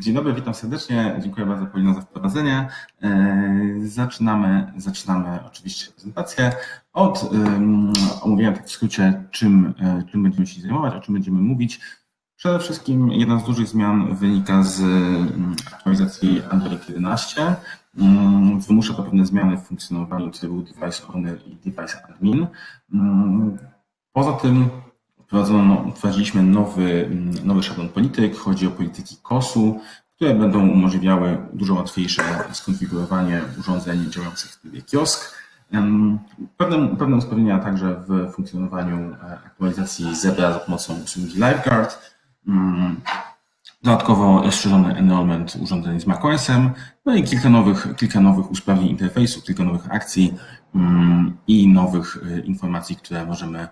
Dzień dobry, witam serdecznie. Dziękuję bardzo Paulina za wprowadzenie. E, zaczynamy, zaczynamy oczywiście prezentację od omówienia tak w skrócie, czym, e, czym będziemy się zajmować, o czym będziemy mówić. Przede wszystkim jedna z dużych zmian wynika z aktualizacji Android 11. Um, wymusza to pewne zmiany w funkcjonowaniu trybu Device Owner i Device Admin. Um, poza tym wprowadzono, wprowadziliśmy nowy, nowy szablon polityk. Chodzi o polityki KOS-u, które będą umożliwiały dużo łatwiejsze skonfigurowanie urządzeń działających w trybie kiosk. Pewne, pewne usprawnienia także w funkcjonowaniu aktualizacji Zebra za pomocą usługi LiveGuard. Dodatkowo rozszerzony enrollment urządzeń z macOSem, no i kilka nowych, kilka nowych usprawnień interfejsu, kilka nowych akcji i nowych informacji, które możemy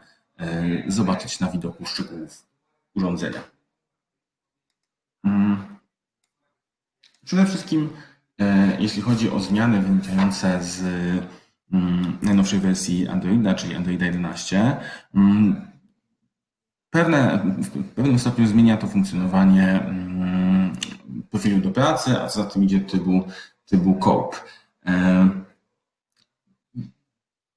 zobaczyć na widoku szczegółów urządzenia. Przede wszystkim, jeśli chodzi o zmiany wynikające z najnowszej wersji Androida, czyli Androida 11, pewne, w pewnym stopniu zmienia to funkcjonowanie profilu do pracy, a co za tym idzie typu, typu COPE.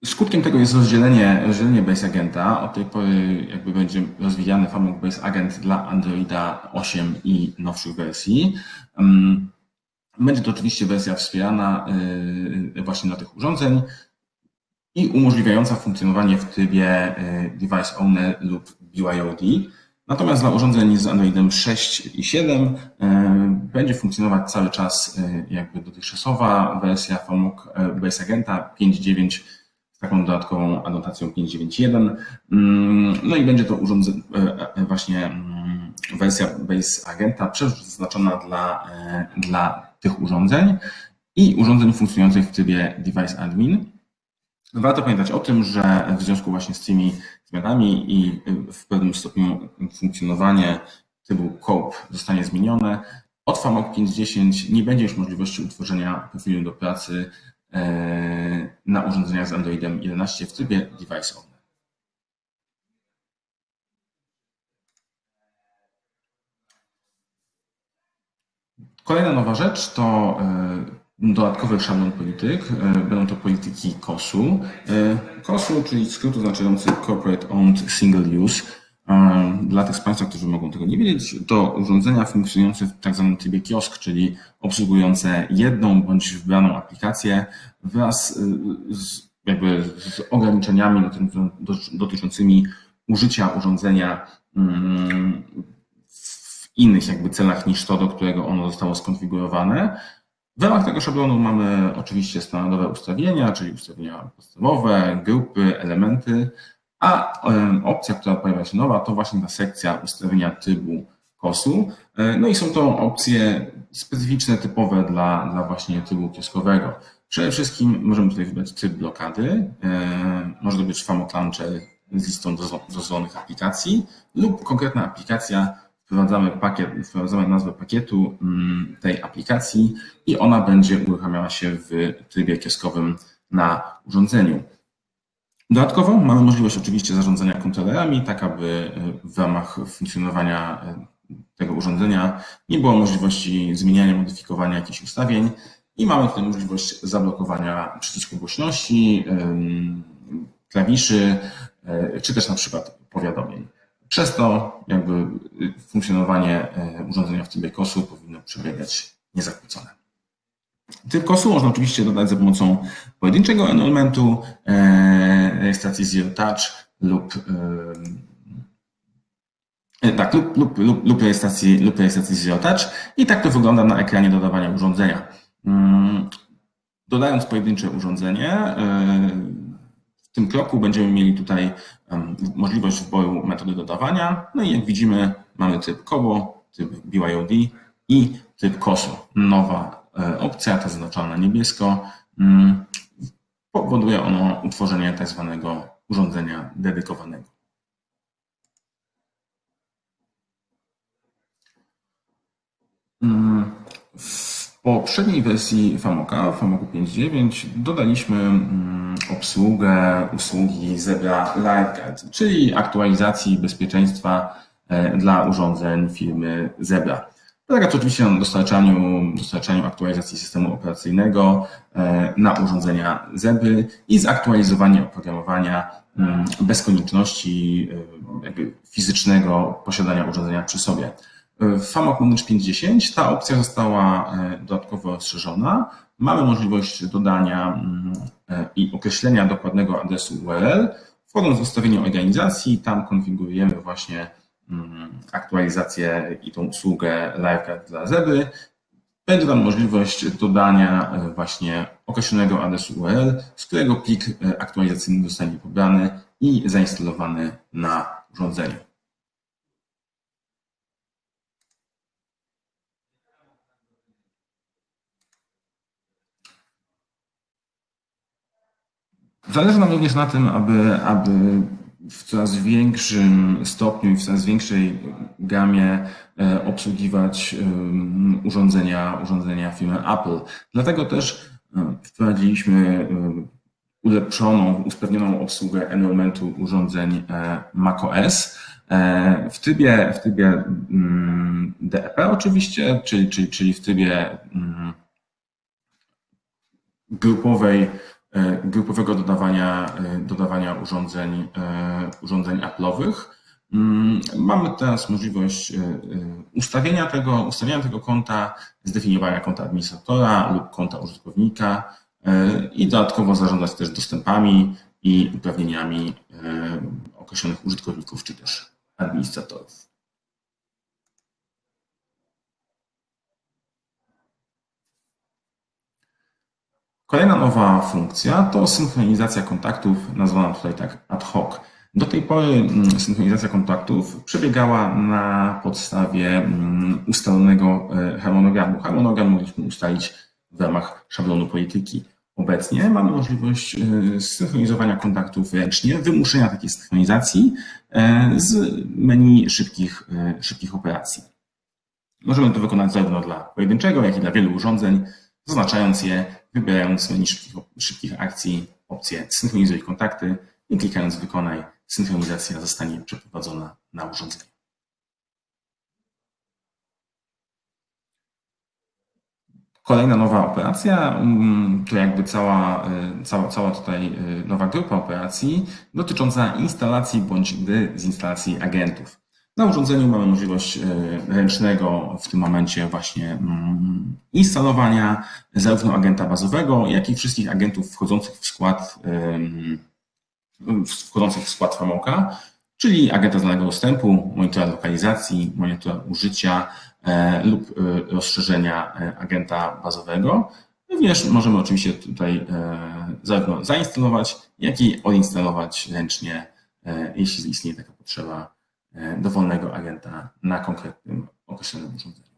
Skutkiem tego jest rozdzielenie, rozdzielenie Base Agenta. Od tej pory jakby będzie rozwijany framework Base Agent dla Androida 8 i nowszych wersji. Będzie to oczywiście wersja wspierana właśnie dla tych urządzeń i umożliwiająca funkcjonowanie w trybie Device Owner lub BYOD. Natomiast dla urządzeń z Androidem 6 i 7 będzie funkcjonować cały czas jakby dotychczasowa wersja framework Base Agenta 5.9 z taką dodatkową anotacją 5.9.1. No i będzie to urządzenie, właśnie wersja Base Agenta przeznaczona dla, dla tych urządzeń i urządzeń funkcjonujących w trybie Device Admin. Warto pamiętać o tym, że w związku właśnie z tymi zmianami i w pewnym stopniu funkcjonowanie typu COPE zostanie zmienione. Od FAMOK 5.10 nie będzie już możliwości utworzenia profilu do pracy na urządzeniach z Androidem 11 w trybie Device Owner. Kolejna nowa rzecz to dodatkowy szablon polityk. Będą to polityki KOS-u. KOS-u, czyli skrót oznaczający Corporate Owned Single Use. Dla tych z Państwa, którzy mogą tego nie wiedzieć, to urządzenia funkcjonujące w tak zwanym trybie kiosk, czyli obsługujące jedną bądź wybraną aplikację wraz z, jakby z ograniczeniami dotyczącymi użycia urządzenia w innych jakby celach niż to, do którego ono zostało skonfigurowane. W ramach tego szablonu mamy oczywiście standardowe ustawienia, czyli ustawienia podstawowe, grupy, elementy, a opcja, która pojawia się nowa, to właśnie ta sekcja ustawienia trybu KOS-u. No i są to opcje specyficzne, typowe dla, dla właśnie trybu kioskowego. Przede wszystkim możemy tutaj wybrać tryb blokady. Może to być FAMOK Launcher z listą dozwolonych aplikacji lub konkretna aplikacja. Wprowadzamy pakiet, wprowadzamy nazwę pakietu tej aplikacji i ona będzie uruchamiała się w trybie kioskowym na urządzeniu. Dodatkowo mamy możliwość oczywiście zarządzania kontrolerami, tak aby w ramach funkcjonowania tego urządzenia nie było możliwości zmieniania, modyfikowania jakichś ustawień i mamy tutaj możliwość zablokowania przycisku głośności, klawiszy, czy też na przykład powiadomień. Przez to jakby funkcjonowanie urządzenia w trybie KOS-u powinno przebiegać niezakłócone. Tryb KOS-u można oczywiście dodać za pomocą pojedynczego enrollmentu, rejestracji Zero Touch lub tak, lub, lub, lub, lub, rejestracji, lub rejestracji Zero Touch i tak to wygląda na ekranie dodawania urządzenia. Dodając pojedyncze urządzenie, w tym kroku będziemy mieli tutaj możliwość wyboru metody dodawania. No i jak widzimy, mamy tryb COBO, tryb BYOD i tryb KOS-u. Nowa opcja, ta zaznaczona na niebiesko, powoduje ono utworzenie tak zwanego urządzenia dedykowanego. W poprzedniej wersji FAMOKa, FAMOKu 5.9, dodaliśmy obsługę usługi Zebra LiveGuard, czyli aktualizacji bezpieczeństwa dla urządzeń firmy Zebra. Polega to oczywiście na dostarczaniu, dostarczaniu aktualizacji systemu operacyjnego e, na urządzenia ZEBY i zaktualizowanie oprogramowania mm, bez konieczności e, fizycznego posiadania urządzenia przy sobie. W FAMOC Manage 5.10 ta opcja została e, dodatkowo rozszerzona. Mamy możliwość dodania mm, i określenia dokładnego adresu URL. Wchodząc w ustawienie organizacji, tam konfigurujemy właśnie aktualizację i tą usługę LiveCard dla Zeby, będzie nam możliwość dodania e, właśnie określonego adresu URL, z którego plik e, aktualizacyjny zostanie pobrany i zainstalowany na urządzeniu. Zależy nam również na tym, aby, aby w coraz większym stopniu i w coraz większej gamie e, obsługiwać urządzenia, urządzenia firmy Apple. Dlatego też e, wprowadziliśmy e, ulepszoną, usprawnioną obsługę enrollmentu urządzeń macOS w trybie, w trybie mm, DEP oczywiście, czyli, czyli, czyli w trybie mm, grupowej grupowego dodawania, e, dodawania urządzeń, e, urządzeń Apple'owych. Mm, mamy teraz możliwość ustawienia tego, ustawienia tego konta, zdefiniowania konta administratora lub konta użytkownika i dodatkowo zarządzać też dostępami i uprawnieniami określonych użytkowników czy też administratorów. Kolejna nowa funkcja to synchronizacja kontaktów, nazwana tutaj tak ad hoc. Do tej pory mm, synchronizacja kontaktów przebiegała na podstawie mm, ustalonego e, harmonogramu. Harmonogram mogliśmy ustalić w ramach szablonu polityki. Obecnie mamy możliwość e, synchronizowania kontaktów ręcznie, wymuszenia takiej synchronizacji e, z menu szybkich, szybkich operacji. Możemy to wykonać zarówno dla pojedynczego, jak i dla wielu urządzeń, zaznaczając je wybierając z menu szybkich, szybkich akcji opcję Synchronizuj kontakty i klikając Wykonaj, synchronizacja zostanie przeprowadzona na urządzeniu. Kolejna nowa operacja, mm, to jakby cała, y, cała, cała tutaj y, nowa grupa operacji dotycząca instalacji bądź dezinstalacji agentów. Na urządzeniu mamy możliwość e, ręcznego w tym momencie właśnie mm, instalowania zarówno agenta bazowego, jak i wszystkich agentów wchodzących w skład, wchodzących w skład frameworka, czyli agenta znanego dostępu, monitora lokalizacji, monitora użycia e, lub e, rozszerzenia agenta bazowego. Również możemy oczywiście tutaj zarówno zainstalować, jak i odinstalować ręcznie, jeśli istnieje taka potrzeba dowolnego agenta na konkretnym określonym urządzeniu.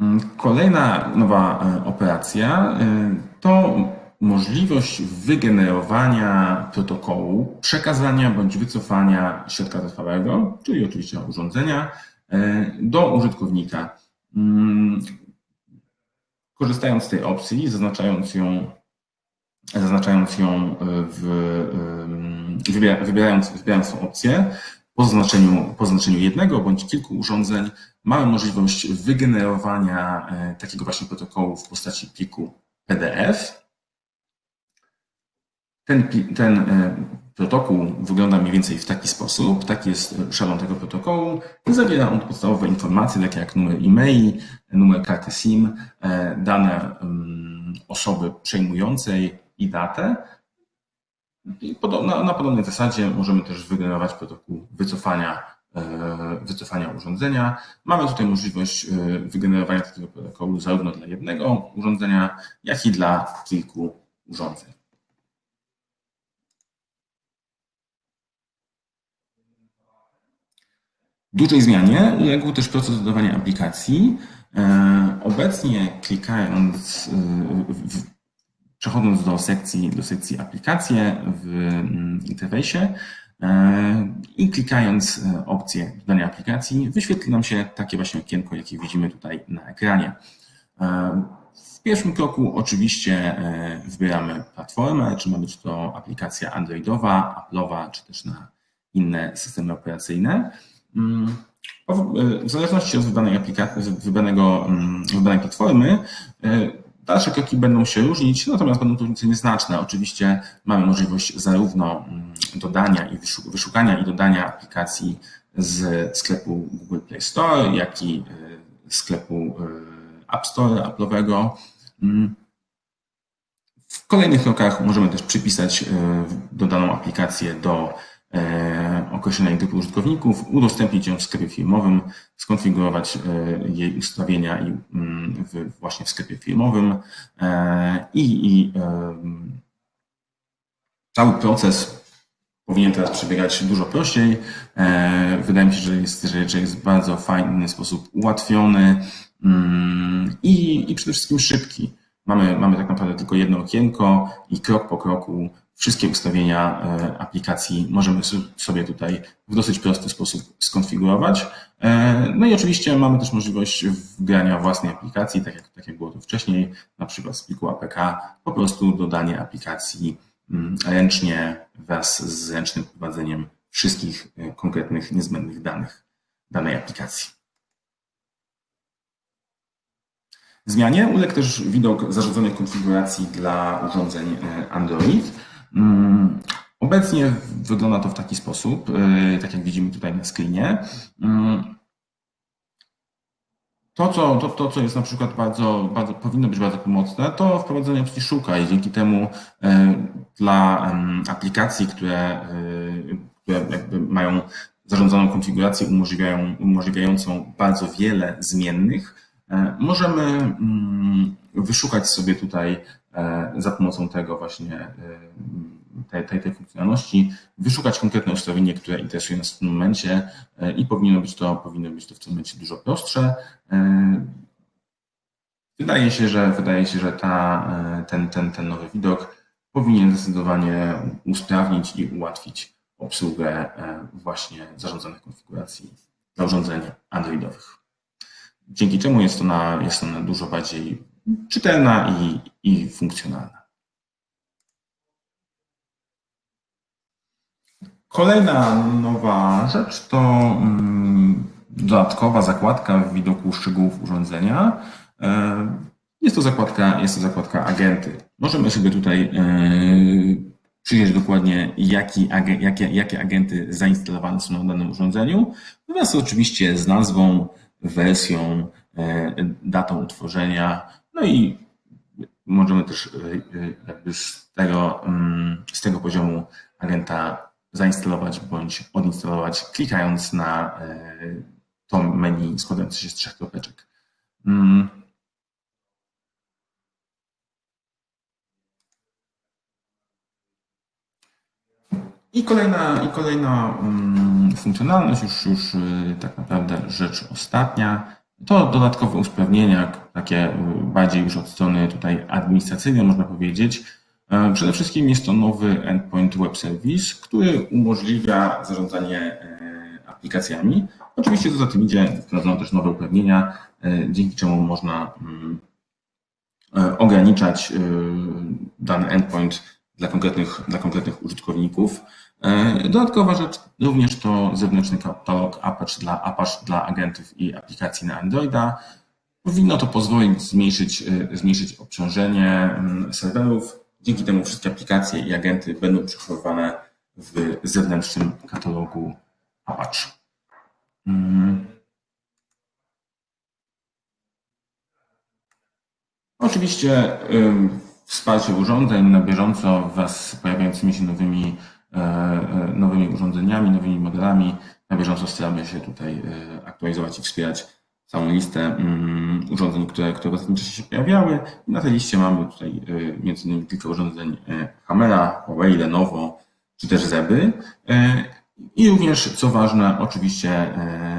Mm, kolejna nowa e, operacja e, to możliwość wygenerowania protokołu, przekazania bądź wycofania środka trwałego, czyli oczywiście urządzenia, do użytkownika. Korzystając z tej opcji, zaznaczając ją, zaznaczając ją e, w, wybierając, wybierając tą opcję, po zaznaczeniu, po jednego bądź kilku urządzeń mamy możliwość wygenerowania e, takiego właśnie protokołu w postaci pliku PDF. Ten, ten e, protokół wygląda mniej więcej w taki sposób, taki jest szablon tego protokołu. Zawiera on podstawowe informacje, takie jak numer e-mail, numer karty SIM, e, dane osoby przejmującej i datę. I na, na podobnej zasadzie możemy też wygenerować protokół wycofania, e, wycofania urządzenia. Mamy tutaj możliwość e, wygenerowania takiego protokołu zarówno dla jednego urządzenia, jak i dla kilku urządzeń. Dużej zmianie uległ też proces dodawania aplikacji. E, obecnie klikając, e, przechodząc do sekcji, do sekcji aplikacje w mm, interfejsie e, i klikając opcję dodania aplikacji, wyświetli nam się takie właśnie okienko, jakie widzimy tutaj na ekranie. W pierwszym kroku oczywiście wybieramy platformę, czy ma być to aplikacja androidowa, Apple'owa, czy też na inne systemy operacyjne. Mm, w zależności od wybranej aplikacji, mm, wybranej platformy, dalsze kroki będą się różnić, natomiast będą to różnice nieznaczne. Oczywiście mamy możliwość zarówno mm, dodania i wyszukania i dodania aplikacji z sklepu Google Play Store, jak i sklepu App Store Apple'owego. W kolejnych krokach możemy też przypisać dodaną aplikację do E, określonej grupy użytkowników, udostępnić ją w sklepie firmowym, skonfigurować e, jej ustawienia mm, właśnie w sklepie firmowym e, i, i cały proces powinien teraz przebiegać dużo prościej. Wydaje mi się, że jest, że jest bardzo fajny sposób ułatwiony mm, i, i przede wszystkim szybki. Mamy, mamy tak naprawdę tylko jedno okienko i krok po kroku wszystkie ustawienia e, aplikacji możemy sobie tutaj w dosyć prosty sposób skonfigurować. E, no i oczywiście mamy też możliwość wgrania własnej aplikacji, tak jak, tak jak było to wcześniej, na przykład z pliku APK, po prostu dodanie aplikacji mm, ręcznie wraz z ręcznym prowadzeniem wszystkich e, konkretnych niezbędnych danych danej aplikacji. Zmianie uległ też widok zarządzonych konfiguracji dla urządzeń Android. Mm, obecnie wygląda to w taki sposób, y, tak jak widzimy tutaj na screenie. Mm, to, co, to, to, co jest na przykład bardzo, bardzo, powinno być bardzo pomocne, to wprowadzenie opcji szukaj. Dzięki temu y, dla aplikacji, które, y, które jakby mają zarządzoną konfigurację umożliwiają, umożliwiającą bardzo wiele zmiennych, możemy mm, wyszukać sobie tutaj E, za pomocą tego właśnie e, tej, tej, tej funkcjonalności, wyszukać konkretne ustawienie, które interesuje nas w tym momencie e, i powinno być to, powinno być to w tym momencie dużo prostsze. Wydaje się, że wydaje się, że ta, ten, ten, ten nowy widok powinien zdecydowanie usprawnić i ułatwić obsługę właśnie zarządzanych konfiguracji dla urządzeń androidowych. Dzięki czemu jest ona, jest ona dużo bardziej czytelna i, i funkcjonalna. Kolejna nowa rzecz to mm, dodatkowa zakładka w widoku szczegółów urządzenia. E, jest to zakładka, jest to zakładka agenty. Możemy sobie tutaj e, przyjrzeć dokładnie, jaki, jakie, jakie agenty zainstalowane są na danym urządzeniu, wraz oczywiście z nazwą, wersją, e, datą utworzenia, no i możemy też e, e, jakby z tego, mm, z tego poziomu agenta zainstalować bądź odinstalować, klikając na to menu składające się z trzech kropeczek. Mm. I kolejna, i kolejna mm, funkcjonalność, już, już tak naprawdę rzecz ostatnia, to dodatkowe usprawnienia, takie y, bardziej już od strony tutaj administracyjnej, można powiedzieć. E, przede wszystkim jest to nowy Endpoint Web Service, który umożliwia zarządzanie e, aplikacjami. Oczywiście za tym idzie, wprowadzono też nowe uprawnienia, e, dzięki czemu można mm, ograniczać dany endpoint dla konkretnych, dla konkretnych użytkowników. E, dodatkowa rzecz również to zewnętrzny katalog Apache dla, Apache dla agentów i aplikacji na Androida. Powinno to pozwolić zmniejszyć, e, zmniejszyć obciążenie mm, serwerów. Dzięki temu wszystkie aplikacje i agenty będą przechowywane w zewnętrznym katalogu Apache. Hmm. Oczywiście wsparcie urządzeń na bieżąco wraz z pojawiającymi się nowymi nowymi urządzeniami, nowymi modelami. Na bieżąco staramy się tutaj e, aktualizować i wspierać całą listę mm, urządzeń, które, które w ostatnim czasie się pojawiały. Na tej liście mamy tutaj między innymi kilka urządzeń Hammera, Huawei, Lenovo, czy też Zeby. I również, co ważne, oczywiście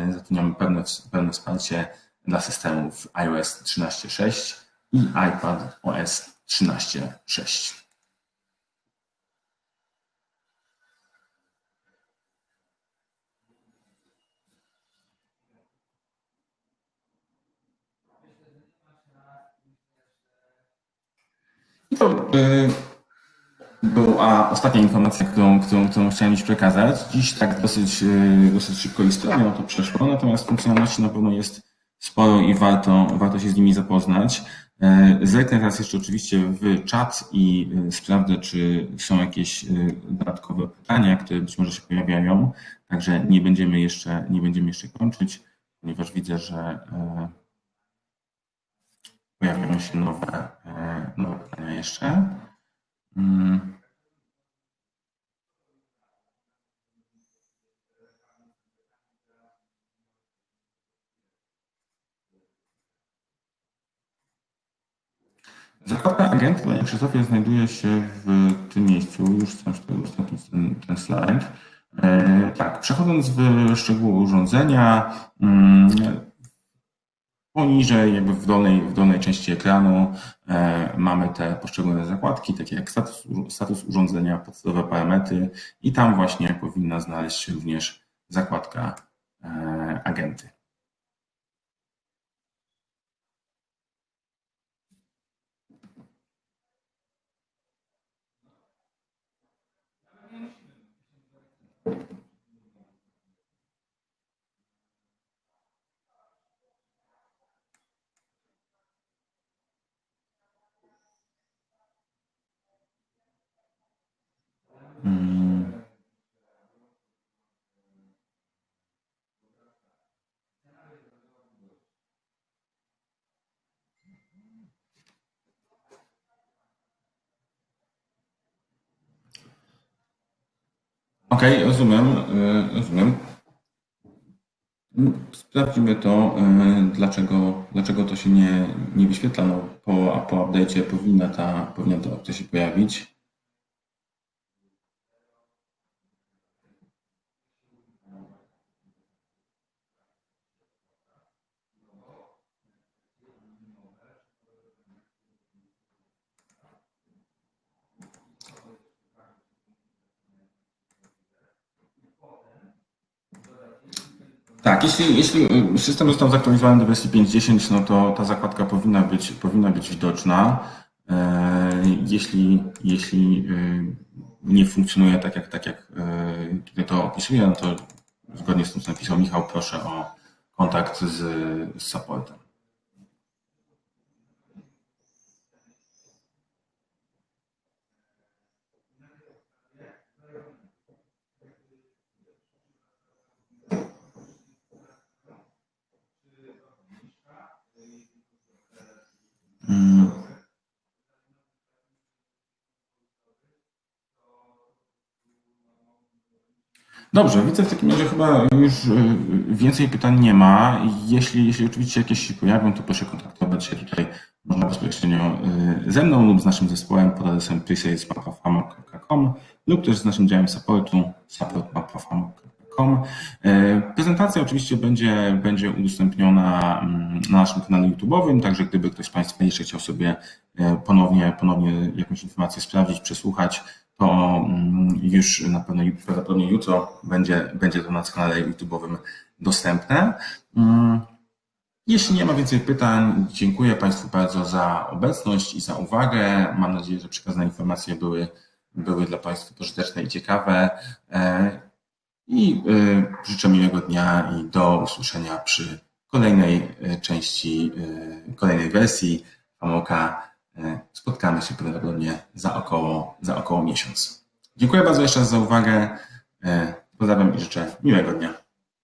zatrudniamy pewne, pewne wsparcie dla systemów iOS 13.6 i iPad OS 13.6. To y, była ostatnia informacja, którą, którą, którą chciałem Ci przekazać. Dziś tak dosyć, y, dosyć szybko i stronnie to przeszło, natomiast funkcjonalności na pewno jest sporo i warto, warto się z nimi zapoznać. Y, Zerknę teraz jeszcze oczywiście w czat i sprawdzę, czy są jakieś dodatkowe pytania, które być może się pojawiają. Także nie będziemy jeszcze, nie będziemy jeszcze kończyć, ponieważ widzę, że pojawiają się nowe, y, nowe pytania jeszcze. Mm. Zakładka agent, panie Krzysztofie, znajduje się w tym miejscu. Już chcę tutaj udostępnić ten, ten slajd. E, tak, przechodząc w szczegóły urządzenia, mm, poniżej, jakby w dolnej, w dolnej części ekranu e, mamy te poszczególne zakładki, takie jak status, status urządzenia, podstawowe parametry i tam właśnie powinna znaleźć się również zakładka e, agenty. Mm. Okej, rozumiem, y, rozumiem. Sprawdźmy to, y, dlaczego, dlaczego to się nie, nie wyświetla. No, po, po update'cie powinna ta, powinna ta opcja się pojawić. Tak, jeśli, jeśli system został zaktualizowany do wersji 5.10, no to ta zakładka powinna być, powinna być widoczna. E, Jeśli, jeśli e, nie funkcjonuje tak, jak, tak jak tutaj to opisuję, no to zgodnie z tym, co napisał Michał, proszę o kontakt z, z supportem. Dobrze, widzę w takim razie chyba już y, więcej pytań nie ma. Jeśli, jeśli oczywiście jakieś się pojawią, to proszę kontaktować się tutaj można bezpośrednio y, ze mną lub z naszym zespołem pod adresem presales.com lub też z naszym działem supportu support.com. Prezentacja oczywiście będzie, będzie udostępniona mm, na naszym kanale YouTube'owym, także gdyby ktoś z Państwa jeszcze chciał sobie y, ponownie, ponownie jakąś informację sprawdzić, przesłuchać, to mm, już na pewno prawdopodobnie jutro będzie, będzie to na kanale YouTube'owym dostępne. Mm, Jeśli nie ma więcej pytań, dziękuję Państwu bardzo za obecność i za uwagę. Mam nadzieję, że przekazane informacje były, były dla Państwa pożyteczne i ciekawe. E, I e, życzę miłego dnia i do usłyszenia przy kolejnej e, części, kolejnej wersji Famoka. Spotkamy się prawdopodobnie za około, za około miesiąc. Dziękuję bardzo jeszcze raz za uwagę. Pozdrawiam i życzę miłego dnia.